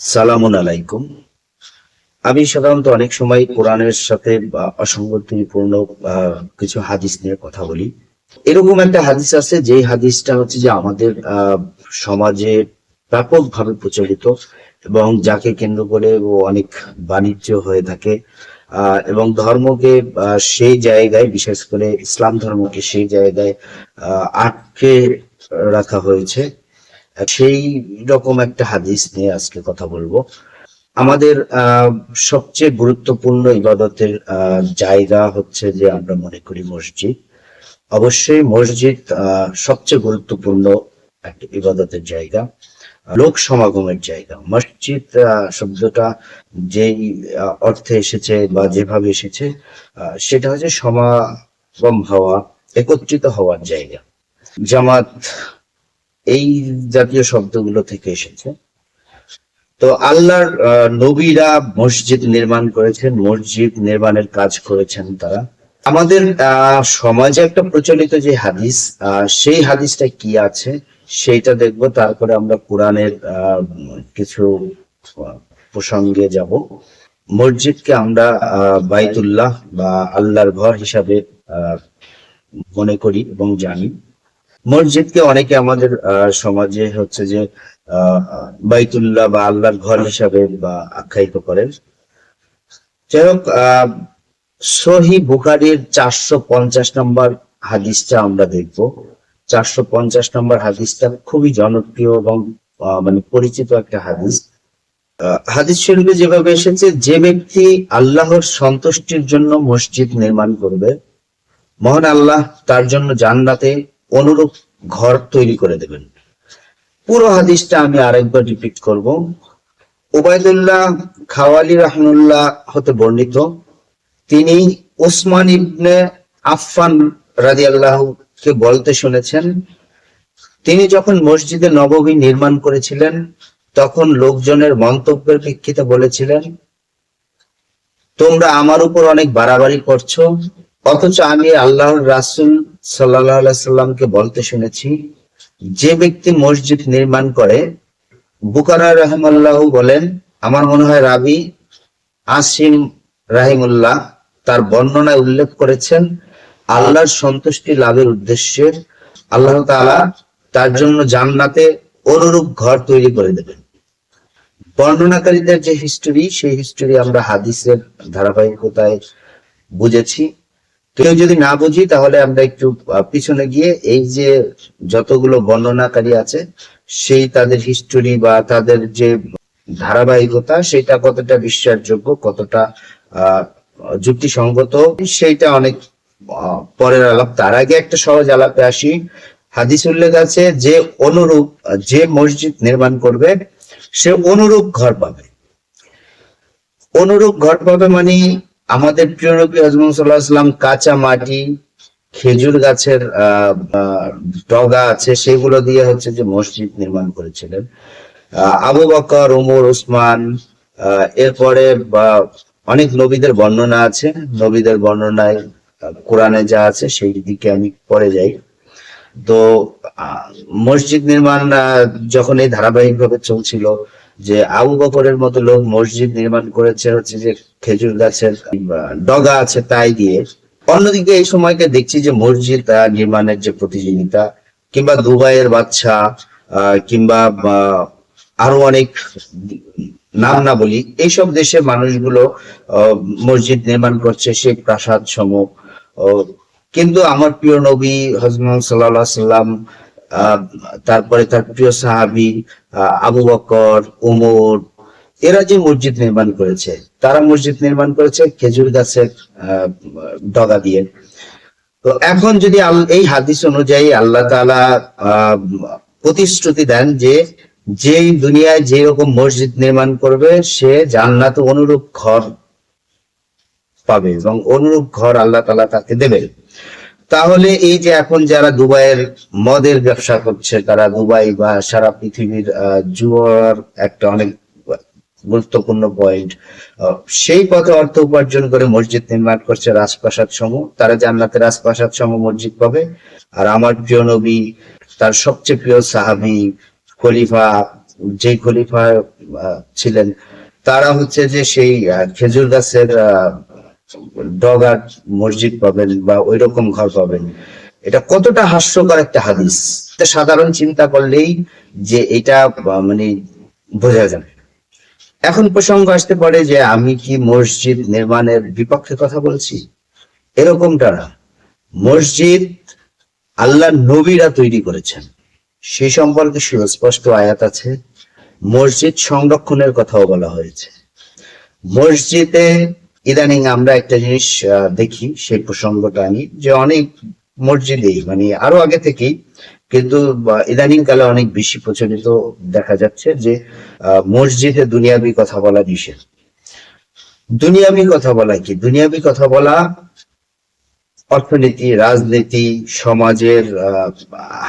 সালামুন আলাইকুম। আমি সাধারণত অনেক সময় কোরআনের সাথে আহ, কিছু হাদিস নিয়ে কথা বলি। এরকম একটা হাদিস আছে যে হাদিসটা হচ্ছে যে আমাদের সমাজে ব্যাপকভাবে প্রচলিত এবং যাকে কেন্দ্র করে অনেক বাণিজ্য হয়ে থাকে। এবং ধর্মকে সেই জায়গায়, বিশেষ করে ইসলাম ধর্মকে সেই জায়গায় আটকে রাখা হয়েছে। সেই রকম একটা হাদিস নিয়ে আজকে কথা বলব। আমাদের সবচেয়ে গুরুত্বপূর্ণ ইবাদতের জায়গা হচ্ছে যে আমরা মনে করি মসজিদ। অবশ্যই মসজিদ সবচেয়ে গুরুত্বপূর্ণ একটা ইবাদতের জায়গা। লোক সমাগমের জায়গা। মসজিদ শব্দটা যেই অর্থে এসেছে বা যেভাবে এসেছে সেটা হচ্ছে সমাগম হওয়া, একত্রিত হওয়ার জায়গা। জামাত এই জাতীয় শব্দগুলো থেকে এসেছে। তো আল্লাহর নবীরা মসজিদ নির্মাণ করেছেন, মসজিদ নির্মাণের কাজ করেছেন তারা। আমাদের সমাজে একটা প্রচলিত যে হাদিস সেই হাদিসটা কি আছে? সেইটা দেখব, তারপরে আমরা কোরআনের কিছু প্রসঙ্গে যাব। মসজিদকে আমরা বাইতুল্লাহ বা আল্লাহর ঘর হিসাবে মনে করি এবং জানি। মসজিদকে অনেকে আমাদের সমাজে হচ্ছে যে বাইতুল্লাহ বা আল্লাহর ঘর হিসাবে বা আখ্যায়িত করেন। যাই হোক সহি বুখারির চারশো পঞ্চাশ নম্বর হাদিসটা আমরা দেখব। চারশো পঞ্চাশ নম্বর হাদিসটা খুবই জনপ্রিয় এবং মানে পরিচিত একটা হাদিস। হাদিস শরীফে যেভাবে এসেছে, যে ব্যক্তি আল্লাহর সন্তুষ্টির জন্য মসজিদ নির্মাণ করবে, মহান আল্লাহ তার জন্য জান্নাতে অনুরূপ ঘর তৈরি করে দেবেন। পুরো হাদিসটা আমি আরেকবার রিপিট করব। ওবায়দুল্লাহ খাওয়ালি রাহমুল্লাহ হতে বর্ণিত, তিনি ওসমান ইবনে আফফান রাজি কে বলতে শুনেছেন? তিনি যখন মসজিদে নববী নির্মাণ করেছিলেন, তখন লোকজনের মন্তব্যের প্রেক্ষিতে বলেছিলেন, তোমরা আমার উপর অনেক বাড়াবাড়ি করছ, অথচ আমি আল্লাহর রাসূল সাল্লাহ সাল্লামকে বলতে শুনেছি, যে ব্যক্তি মসজিদ নির্মাণ করে বুকারা রহমাল্লাহ বলেন, আমার মনে হয় রাবি আসিম রাহিমুল্লাহ তার বর্ণনায় উল্লেখ করেছেন আল্লাহর সন্তুষ্টি লাভের উদ্দেশ্যে আল্লাহ তাআলা তার জন্য জান্নাতে অনুরূপ ঘর তৈরি করে দেবেন। বর্ণনাকারীদের যে হিস্টোরি সেই হিস্টোরি আমরা হাদিসের ধারাবাহিকতায় বুঝেছি। কেউ যদি না বুঝি, তাহলে আমরা একটু পিছনে গিয়ে এই যে যতগুলো বর্ণনাকারী আছে, সেই তাদের হিস্টোরি বা তাদের যে ধারাবাহিকতা, সেটা কতটা বিশ্বাসযোগ্য, কতটা যুক্তিসঙ্গত, সেইটা অনেক পরের আলাপ, তার আগে একটা সহজ আলাপে আসি। হাদিস উল্লেখ আছে, যে অনুরূপ, যে মসজিদ নির্মাণ করবে, সে অনুরূপ ঘর পাবে। অনুরূপ ঘর পাবে মানে আমাদের প্রিয় নবী হজরত সাল্লাহ কাঁচা মাটি, খেজুর গাছের ডগা আছে, সেগুলো দিয়ে হচ্ছে যে মসজিদ নির্মাণ করেছিলেন। আবু বকর ওমর উসমান এরপরে অনেক নবীদের বর্ণনা আছে। নবীদের বর্ণনায় কোরআনে যা আছে সেই দিকে আমি পরে যাই। তো মসজিদ নির্মাণ যখন এই ধারাবাহিক ভাবে চলছিল, যে আবু বকরের মতো লোক মসজিদ নির্মাণ করেছে, হচ্ছে যে খেজুর গাছের ডগা আছে তাই দিয়ে, অন্যদিকে এই সময়কে দেখছি যে মসজিদ নির্মাণের যে প্রতিযোগিতা, কিংবা দুবাইয়ের বাচ্চা কিংবা আরও অনেক নাম না বলি, এইসব দেশের মানুষগুলো মসজিদ নির্মাণ করছে, সেই প্রাসাদ সম কিন্তু আমার প্রিয় নবী সাল্লাহ সাল্লাম তারপরে তার প্রিয় সাহাবি আবু বকর ওমর এরা যে মসজিদ নির্মাণ করেছে তারা মসজিদ নির্মাণ করেছে খেজুর গাছের ডগা দিয়ে। তো এখন যদি এই হাদিস অনুযায়ী আল্লাহ আহ, প্রতিশ্রুতি দেন যে যেই দুনিয়ায় যে রকম মসজিদ নির্মাণ করবে সে জান্নাত অনুরূপ ঘর পাবে এবং অনুরূপ ঘর আল্লাহ তাআলা তাকে দেবেন। তাহলে এই যে এখন যারা দুবাইয়ের মদের ব্যবসা করছে, তারা দুবাই বা সারা পৃথিবীর জুয়ার একটা অনেক গুরুত্বপূর্ণ পয়েন্ট সেই পথে অর্থ উপার্জন করে মসজিদ নির্মাণ করছে রাজপ্রাসাদ সমূহ। তারা জান্নাতে রাজপ্রাসাদ সমূহ মসজিদ পাবে। আর আমার প্রিয় নবী, তার সবচেয়ে প্রিয় সাহাবি, খলিফা, যে খলিফা ছিলেন, তারা হচ্ছে যে সেই খেজুর গাছের ডগার মসজিদ পাবেন বা ওই রকম ঘর পাবেন। এটা কতটা হাস্যকর একটা হাদিস। সাধারণ চিন্তা করলেই যে এটা মানে বোঝা যাবে এখন প্রসঙ্গ আসতে পারে যে আমি কি মসজিদ নির্মাণের বিপক্ষে কথা বলছি? এরকমটা না। মসজিদ আল্লাহ নবীরা তৈরি করেছেন। সেই সম্পর্কে সুস্পষ্ট আয়াত আছে। মসজিদ সংরক্ষণের কথাও বলা হয়েছে। মসজিদে ইদানিং আমরা একটা জিনিস দেখি সেই প্রসঙ্গটা আমি, যে অনেক মসজিদেই মানে আরও আগে থেকেই কিন্তু ইদানিং কালে অনেক বেশি প্রচলিত দেখা যাচ্ছে যে মসজিদে দুনিয়াবি কথা বলা নিষেধ। দুনিয়াবি কথা বলা কি? দুনিয়াবি কথা বলা অর্থনীতি, রাজনীতি, সমাজের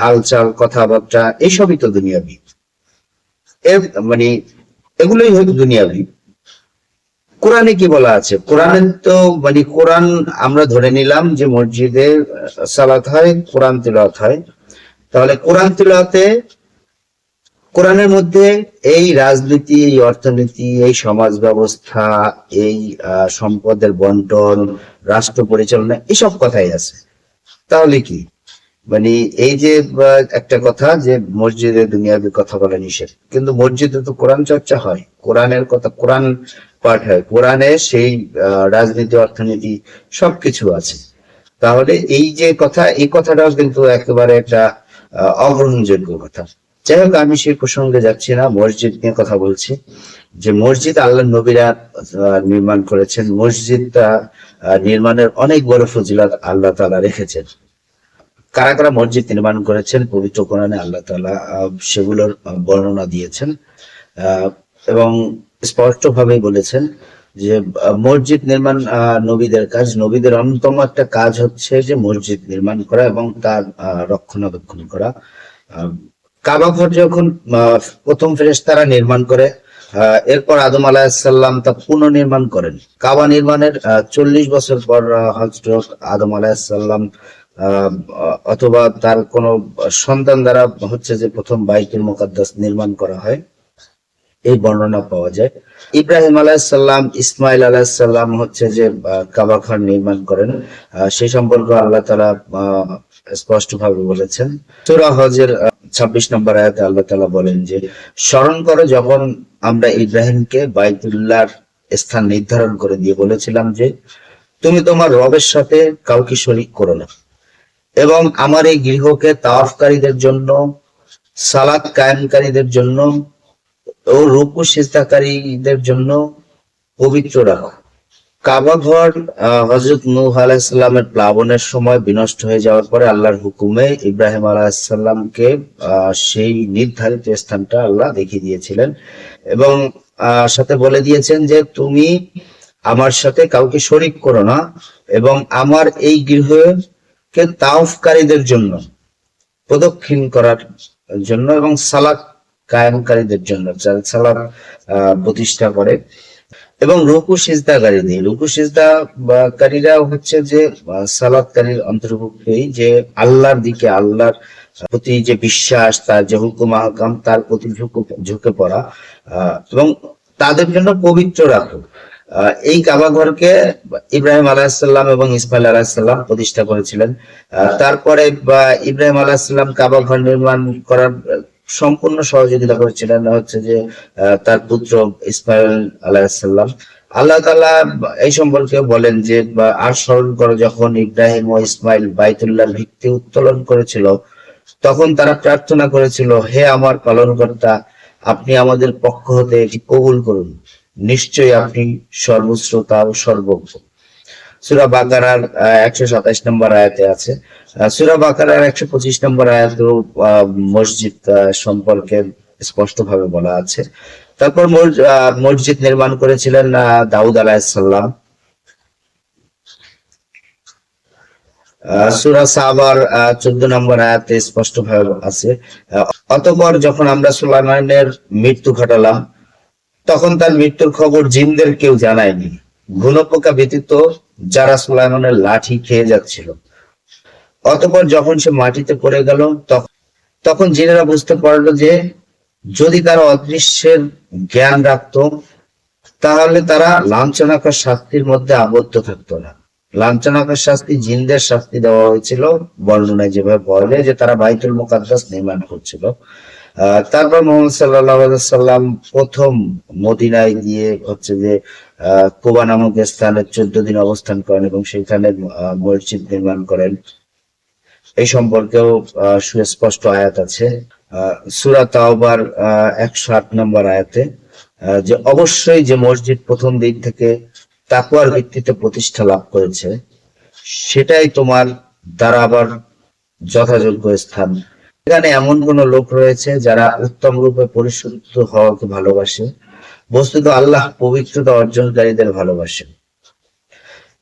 হালচাল, কথাবার্তা, এসবই তো দুনিয়াবি। মানে এগুলোই হয়তো দুনিয়াবি। কোরআনে কি বলা আছে? কোরআনে তো মানে কোরআন আমরা ধরে নিলাম যে মসজিদে সালাত হয়, কোরআন তিলাওয়াত হয়। তাহলে কোরআন তিলাওয়াতে, কোরআনের মধ্যে এই রাজনীতি, এই অর্থনীতি, এই সমাজ ব্যবস্থা, এই সম্পদের বন্টন, রাষ্ট্র পরিচালনা, এসব কথাই আছে। তাহলে কি? মানে এই যে একটা কথা যে মসজিদে দুনিয়াবি কথা বলা নিষেধ। কিন্তু মসজিদে তো কোরআন চর্চা হয়। কোরআনের কথা, কোরআন পাঠ হয়। কোরআনে সেই রাজনীতি, অর্থনীতি সবকিছু আছে। তাহলে এই যে কথা, এই কথাটাও কিন্তু একেবারে একটা অগ্রহণযোগ্য কথা। যাই হোক, আমি সেই প্রসঙ্গে যাচ্ছি না, মসজিদ নিয়ে কথা বলছি। যে মসজিদ আল্লাহ নবীরা নির্মাণ করেছেন। মসজিদটা নির্মাণের অনেক বড় ফজিলত আল্লাহ তালা রেখেছেন। কারা কারা মসজিদ নির্মাণ করেছেন, পবিত্র কোরআনে আল্লাহ তালা সেগুলোর বর্ণনা দিয়েছেন। এবং স্পষ্ট ভাবেই বলেছেন যে মসজিদ নির্মাণ নবীদের কাজ নবীদের অন্যতম একটা কাজ হচ্ছে যে মসজিদ নির্মাণ করা এবং তার রক্ষণাবেক্ষণ করা। আহ, কাবা ঘর যখন প্রথম ফেরেশতারা নির্মাণ করে এরপর আদম আলাহিসাল্লাম তা পুনর্নির্মাণ করেন। কাবা নির্মাণের চল্লিশ বছর পর হজরত আদম আলাহিসাল্লাম অথবা তার কোন সন্তান দ্বারা হচ্ছে যে প্রথম বাইতুল মুকাদ্দাস নির্মাণ করা হয়। এই বর্ণনা পাওয়া যায়। ইব্রাহিম আলাহিসাল্লাম ইসমাইল আলাহিসাল্লাম হচ্ছে যে কাবা ঘর নির্মাণ করেন। সেই সম্পর্কে আল্লাহ তালা স্পষ্ট ভাবে বলেছেন। সুরা হজের ছাব্বিশ নম্বর আয়াতে আল্লাহ তালা বলেন যে, স্মরণ করো যখন আমরা ইব্রাহিমকে বাইতুল্লাহর স্থান নির্ধারণ করে দিয়ে বলেছিলাম যে, তুমি তোমার রবের সাথে কাউকে শরিক করো না। এবং আমার এই গৃহকে তাওয়াফকারীদের জন্য, সালাত কায়েমকারীদের জন্য ও রুকু সিজদাকারীদের জন্য পবিত্র রাখো। কাবা ঘর হজরত নূহ আলাহিসাল্লামের প্লাবনের সময় বিনষ্ট হয়ে যাওয়ার পরে আল্লাহর হুকুমে ইব্রাহিম আলাহিসাল্লামকে সেই নির্ধারিত স্থানটা আল্লাহ দেখিয়ে দিয়েছিলেন এবং সাথে বলে দিয়েছেন যে তুমি আমার সাথে কাউকে শরিক করো না এবং আমার এই গৃহকে তাওফকারীদের জন্য প্রদক্ষিণ করার জন্য এবং সালাত কায়েমকারীদের জন্য যারা সালাত প্রতিষ্ঠা করে। এবং রুকু সিজদাকারীদের রুকু সিজদাকারীরা হচ্ছে যে সালাতকারীর অন্তর্ভুক্তই যে আল্লাহর দিকে, আল্লাহর প্রতি যে বিশ্বাস, তার যে হুকুম, আহকাম, তার প্রতি ঝুঁকে পড়া। এবং তাদের জন্য পবিত্র রাখো। এই কাবা ঘরকে ইব্রাহিম আলাহিসাল্লাম এবং ইসমাইল আলাহিসাল্লাম প্রতিষ্ঠা করেছিলেন। তারপরে ইব্রাহিম আলাহিসাল্লাম কাবা ঘর নির্মাণ করার সম্পূর্ণ সহযোগিতা করেছিলেন হচ্ছে যে তার পুত্র ইসমাইল আলাহিসাল্লাম আল্লাহ তাআলা এই সম্পর্কে বলেন যে আর স্মরণ করো যখন ইব্রাহিম ও ইসমাইল বাইতুল্লাহ ভিত্তি উত্তোলন করেছিল, তখন তারা প্রার্থনা করেছিল, হে আমার পালনকর্তা, আপনি আমাদের পক্ষ হতে এটি কবুল করুন। নিশ্চয়ই আপনি সর্বশ্রোতা ও সর্বজ্ঞ। সুরা বাকারার একশো সাতাশ নম্বর আয়াতে আছে। সুরা বাকারার একশো পঁচিশ নম্বর আয়াতেও আহ, মসজিদ সম্পর্কে স্পষ্ট ভাবে বলা আছে। তারপর মসজিদ নির্মাণ করেছিলেন দাউদ আলাহিসাল্লাম সুরা সাবার চোদ্দ নম্বর আয়াতে স্পষ্ট ভাবে আছে অতঃপর যখন আমরা সুলাইমানের মৃত্যু ঘটালাম তখন তার মৃত্যুর খবর জিনদের কেউ জানায়নি। ঘুণপোকা ব্যতীত যারা সুলাইমানের লাঠি খেয়ে যাচ্ছিল। অতপর যখন সে মাটিতে পড়ে গেল তখন জিনেরা বুঝতে পারল যে যদি তারা অদৃশ্যের জ্ঞান রাখতো, তাহলে তারা লাঞ্ছনাকর শাস্তির মধ্যে আবদ্ধ থাকতো না। লাঞ্ছনাকর শাস্তি জিনদের শাস্তি দেওয়া হয়েছিল, বর্ণনায় যেভাবে বলে যে তারা বাইতুল মুকাদ্দাস নির্মাণ করছিল। তারপর মোহাম্মদ সাল্লাহ সাল্লাম প্রথম মদিনায় গিয়ে হচ্ছে যে কুবা নামক স্থানে চোদ্দ দিন অবস্থান করেন এবং সেখানে মসজিদ নির্মাণ করেন। এই সম্পর্কেও সুস্পষ্ট আয়াত আছে। সুরা তাওবার একশো আট নম্বর আয়াতে যে অবশ্যই যে মসজিদ প্রথম দিক থেকে তাকুয়ার ভিত্তিতে প্রতিষ্ঠা লাভ করেছে, সেটাই তোমার দাঁড়াবার যথাযোগ্য স্থান। এখানে এমন কোন লোক রয়েছে যারা উত্তম রূপে পরিশুদ্ধ হওয়াকে ভালোবাসে। বস্তুত আল্লাহ পবিত্রতা অর্জনকারীদের ভালোবাসে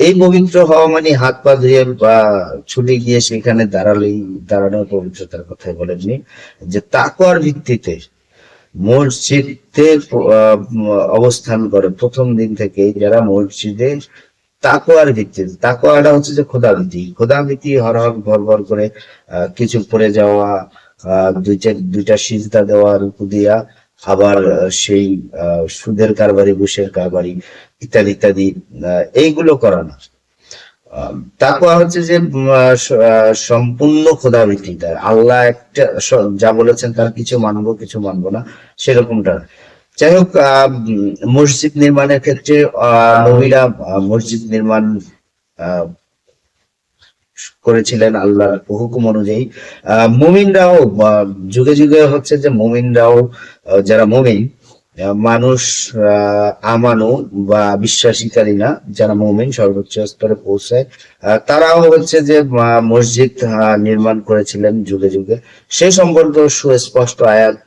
এই পবিত্র হওয়া মানে হাত পা ধুয়ে বা ছুটে গিয়ে সেখানে দাঁড়ালেই দাঁড়ানোর পবিত্রতার কথাই বলেননি, যে তাকওয়ার ভিত্তিতে মসজিদে অবস্থান করে প্রথম দিন থেকে যারা মসজিদে তাকওয়ার ভিত্তিতে তাকওয়াটা হচ্ছে যে খোদাভীতি খোদাভীতি হর হর ভর ভর করে কিছু পড়ে যাওয়া দুইটা দুইটা সিজদা দেওয়া, রুকু দিয়া আবার সেই সুদের কারবারি ঘুষের কারবারি ইত্যাদি ইত্যাদি এইগুলো করা না আহ, তাকওয়া হচ্ছে যে সম্পূর্ণ খোদাভীতিটা আল্লাহ একটা যা বলেছেন তার কিছু মানবো কিছু মানবো না সেরকমটা। যাই হোক মসজিদ নির্মাণের ক্ষেত্রে আহ, মসজিদ নির্মাণ করেছিলেন আল্লাহর হুকুম অনুযায়ী। মুমিনরাও যুগে যুগে হচ্ছে যে মুমিনরাও যারা মুমিন মানুষ আমানু বা বিশ্বাসীকারী না যারা মুমিন সর্বোচ্চ স্তরে আহ, তারাও হচ্ছে যে মসজিদ নির্মাণ করেছিলেন যুগে যুগে। সে সম্পর্কে সুস্পষ্ট আয়াত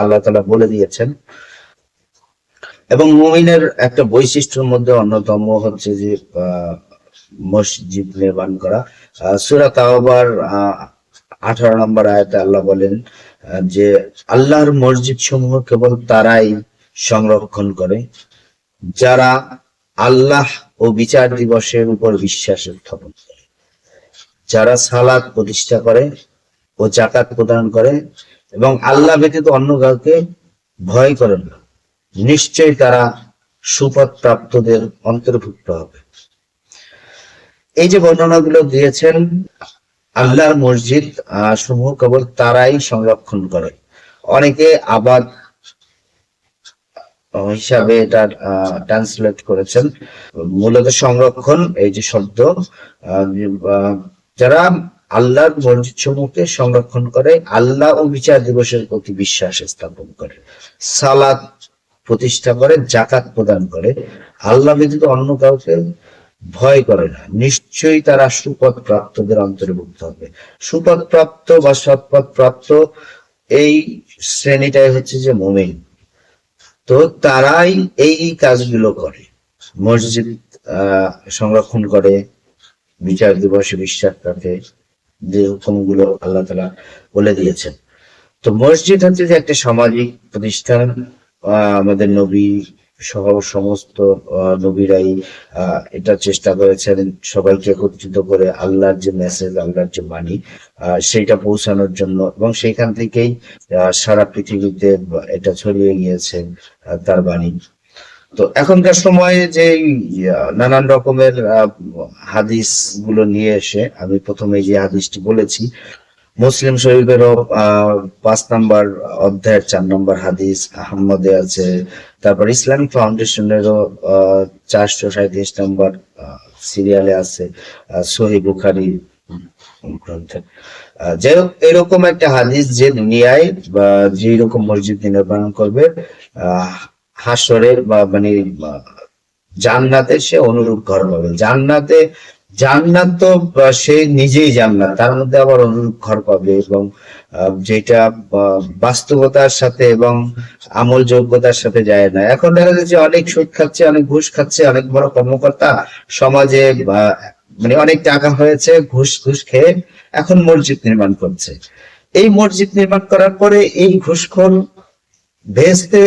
আল্লাহ তালা বলে দিয়েছেন। এবং মুমিনের একটা বৈশিষ্ট্যের মধ্যে অন্যতম হচ্ছে যে মসজিদ নির্মাণ করা। সুরা তাওবার আঠারো নম্বর আয়াতে আল্লাহ বলেন যে আল্লাহর মসজিদ সমূহ কেবল তারাই সংরক্ষণ করে, যারা আল্লাহ ও বিচার দিবসের উপর বিশ্বাস স্থাপন করে, যারা সালাদ প্রতিষ্ঠা করে ও জাকাত প্রদান করে এবং আল্লাহ ব্যতীত অন্য কাউকে ভয় করে না। নিশ্চয়ই তারা সুপথ প্রাপ্তদের অন্তর্ভুক্ত হবে। এই যে বর্ণনাগুলো দিয়েছেন, আল্লাহর মসজিদ সমূহ কেবল তারাই সংরক্ষণ করে। অনেকে আবাদ হিসাবে এটা ট্রান্সলেট করেছেন। মূলত সংরক্ষণ, এই যে শব্দ যারা আল্লাহর মসজিদ সমূহকে সংরক্ষণ করে, আল্লাহ ও বিচার দিবসের প্রতি বিশ্বাস স্থাপন করে সালাদ প্রতিষ্ঠা করে, জাকাত প্রদান করে। আল্লাহ ব্যতীত অন্য কাউকে ভয় করে না। নিশ্চয়ই তারা সুপথ প্রাপ্তদের অন্তর্ভুক্ত হবে। সুপথ প্রাপ্ত বা সৎপথ প্রাপ্ত এই শ্রেণীটাই হচ্ছে যে মোমেন। তো তারাই এই কাজগুলো করে। মসজিদ সংরক্ষণ করে, বিচার দিবসে বিশ্বাস রাখে, যে হুকুমগুলো আল্লাহ তালা বলে দিয়েছেন। তো মসজিদ হচ্ছে যে একটা সামাজিক প্রতিষ্ঠান আমাদের নবী সহ সমস্ত নবীরাই এটা চেষ্টা করেছেন সবাইকে একত্রিত করে আল্লাহর যে মেসেজ আল্লাহর যে বাণী সেইটা পৌঁছানোর জন্য এবং সেইখান থেকেই সারা পৃথিবীতে এটা ছড়িয়ে গিয়েছে তার বাণী। তো এখনকার সময়ে যে নানান রকমের হাদিসগুলো নিয়ে এসে আমি প্রথমে যে হাদিসটি বলেছি মুসলিম শরীফেরও পাঁচ নম্বর অধ্যায়ের চার নম্বর হাদিস আহমদে আছে। তারপর ইসলামিক ফাউন্ডেশনেরও চারশো সাঁত্রিশ নম্বর সিরিয়ালে আছে সহি বুখারি গ্রন্থে। যাই হোক, এরকম একটা হাদিস যে দুনিয়ায় বা যে রকম মসজিদ নির্মাণ করবে হাসরের বা মানে জান্নাতে সে অনুরূপ ঘর পাবে। জান্নাতে জান্নাত তো সে নিজেই জান্নাত। তার মধ্যে আবার অনুরূপ ঘর পাবে এবং যেটা বাস্তবতার সাথে এবং আমল যোগ্যতার সাথে যায় না। এখন দেখা যাচ্ছে অনেক সুদ খাচ্ছে, অনেক ঘুষ খাচ্ছে, অনেক বড় কর্মকর্তা সমাজে মানে অনেক টাকা হয়েছে, ঘুষ ঘুষ খেয়ে এখন মসজিদ নির্মাণ করছে। এই মসজিদ নির্মাণ করার পরে এই ঘুষখোর ভেস্তে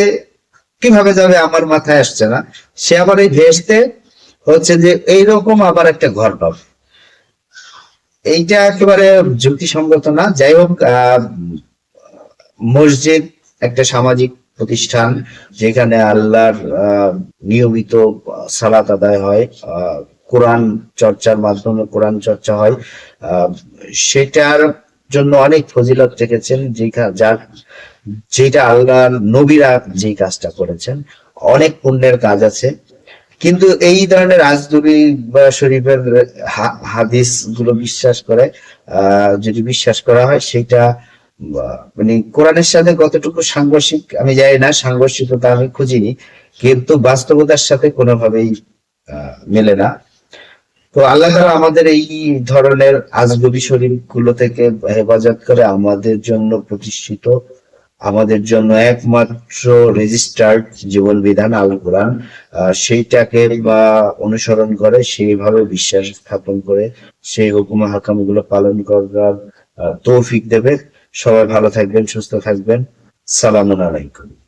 কীভাবে যাবে আমার মাথায় আসছে না। সে আবার এই ভেস্তে হচ্ছে যে এইরকম আবার একটা ঘর পাবে এইটা একেবারে যুক্তিসঙ্গত না। যাই হোক মসজিদ একটা সামাজিক প্রতিষ্ঠান যেখানে আল্লাহর নিয়মিত সালাত আদায় হয় কোরআন চর্চার মাধ্যমে কোরআন চর্চা হয় সেটার জন্য অনেক ফজিলত রেখেছেন যার যেটা আল্লাহর নবীরা যে কাজটা করেছেন। অনেক পুণ্যের কাজ আছে। কিন্তু এই ধরনের রাজদুবি বা শরীফের হাদিসগুলো বিশ্বাস করে যদি বিশ্বাস করা হয় সেটা মানে কোরআনের সাথে কতটুকু সাংঘর্ষিক আমি জানি না সাংঘর্ষিকতা আমি খুঁজিনি, কিন্তু বাস্তবতার সাথে কোনোভাবেই মেলে না। তো আল্লাহ তাআলা আমাদের এই ধরনের আজগবি শরীফগুলো থেকে হেফাজত করে আমাদের জন্য প্রতিষ্ঠিত আমাদের জন্য একমাত্র রেজিস্টার্ড জীবন বিধান আল কোরআন। সেইটাকে বা অনুসরণ করে সেইভাবে বিশ্বাস স্থাপন করে সেই হুকুম হাকামগুলো পালন করার তৌফিক দেবে। সবাই ভালো থাকবেন, সুস্থ থাকবেন। সালাম আলাইকুম।